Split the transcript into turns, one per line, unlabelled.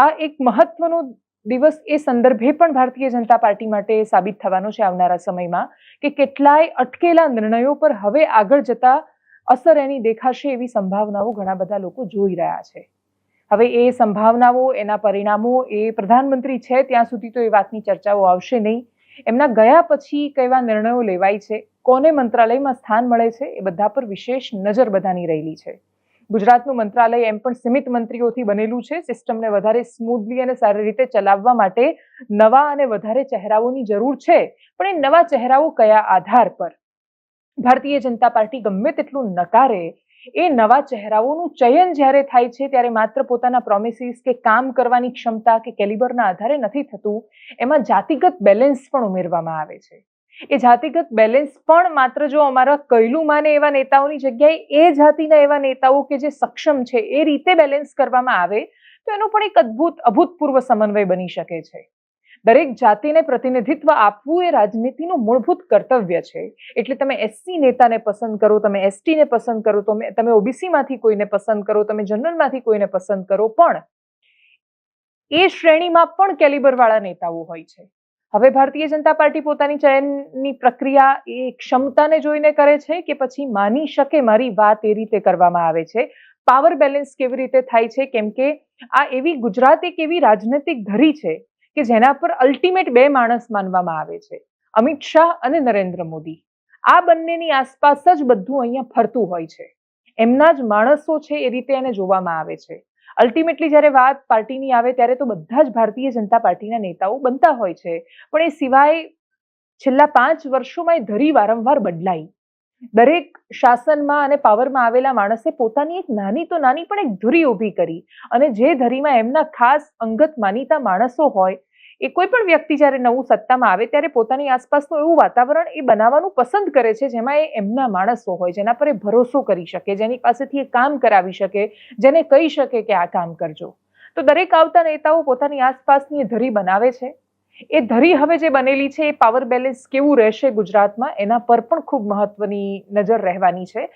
આ એક મહત્વનો દિવસ એ સંદર્ભે પણ ભારતીય જનતા પાર્ટી માટે સાબિત થવાનો છે આવનારા સમયમાં કે કેટલાય અટકેલા નિર્ણયો પર હવે આગળ જતા અસર એની દેખાશે એવી સંભાવનાઓ ઘણા બધા લોકો જોઈ રહ્યા છે. હવે એ સંભાવનાઓ, એના પરિણામો એ પ્રધાનમંત્રી છે ત્યાં સુધી તો એ વાતની ચર્ચાઓ આવશે નહીં. એમના ગયા પછી કેવા નિર્ણયો લેવાય છે, કોને મંત્રાલયમાં સ્થાન મળે છે એ બધા પર વિશેષ નજર બધાની રહેલી છે. ગુજરાતનું મંત્રાલય એમ પણ સીમિત મંત્રીઓથી બનેલું છે. સિસ્ટમને વધારે સ્મૂથલી અને સારી રીતે ચલાવવા માટે નવા અને વધારે ચહેરાઓની જરૂર છે. પણ એ નવા ચહેરાઓ કયા આધાર પર? ભારતીય જનતા પાર્ટી ગમે તેટલું નકારે, એ નવા ચહેરાઓનું ચયન જ્યારે થાય છે, ત્યારે માત્ર પોતાના પ્રોમિસીસ કે કામ કરવાની ક્ષમતા કે કેલિબરના આધારે નથી થતું. એમાં જાતિગત બેલેન્સ પણ ઉમેરવામાં આવે છે. એ જાતિગત બેલેન્સ પણ માત્ર જો અમારા કૈલું માને એવા નેતાઓની જગ્યાએ એ જાતિના એવા નેતાઓ કે જે સક્ષમ છે, એ રીતે બેલેન્સ કરવામાં આવે, તો એનો પણ એક અદ્ભુત, અભૂતપૂર્વ સમન્વય બની શકે છે. દરેક જાતિને પ્રતિનિધિત્વ આપવું એ રાજનીતિનું મૂળભૂત કર્તવ્ય છે. એટલે તમે એસસી નેતાને પસંદ કરો, તમે એસટીને પસંદ કરો, તમે તમે ઓબીસીમાંથી કોઈને પસંદ કરો, તમે જનરલમાંથી કોઈને પસંદ કરો, પણ એ શ્રેણીમાં પણ કેલિબરવાળા નેતાઓ હોય છે. હવે ભારતીય જનતા પાર્ટી પોતાની ચયનની પ્રક્રિયા એ ક્ષમતાને જોઈને કરે છે કે પછી માની શકે મારી વાત એ રીતે કરવામાં આવે છે? પાવર બેલેન્સ કેવી રીતે થાય છે? કેમ કે આ એવી ગુજરાત એક એવી રાજનૈતિક ધરી છે કે જેના પર અલ્ટિમેટ બે માણસ માનવામાં આવે છે, અમિત શાહ અને નરેન્દ્ર મોદી. આ બંનેની આસપાસ જ બધું અહીંયા ફરતું હોય છે. એમના જ માણસો છે એ રીતે એને જોવામાં આવે છે. અલ્ટિમેટલી જ્યારે વાત પાર્ટીની આવે ત્યારે તો બધા જ ભારતીય જનતા પાર્ટીના નેતાઓ બનતા હોય છે. પણ એ સિવાય છેલ્લા પાંચ વર્ષોમાં એ ધરી વારંવાર બદલાઈ. દરેક શાસનમાં અને પાવરમાં આવેલા માણસે પોતાની એક નાની તો નાની પણ એક ધુરી ઊભી કરી. અને જે ધરીમાં એમના ખાસ અંગત માનીતા માણસો હોય એ કોઈ પણ વ્યક્તિ જ્યારે નવું સત્તામાં આવે ત્યારે પોતાની આસપાસનું એવું વાતાવરણ એ બનાવવાનું પસંદ કરે છે, જેમાં એ એમના માણસો હોય, જેના પર એ ભરોસો કરી શકે, જેની પાસેથી એ કામ કરાવી શકે, જેને કહી શકે કે આ કામ કરજો. તો દરેક આવતા નેતાઓ પોતાની આસપાસની ધરી બનાવે છે. એ ધરી હવે જે બનેલી છે, એ પાવર બેલેન્સ કેવું રહેશે ગુજરાતમાં, એના પર પણ ખૂબ મહત્વની નજર રહેવાની છે.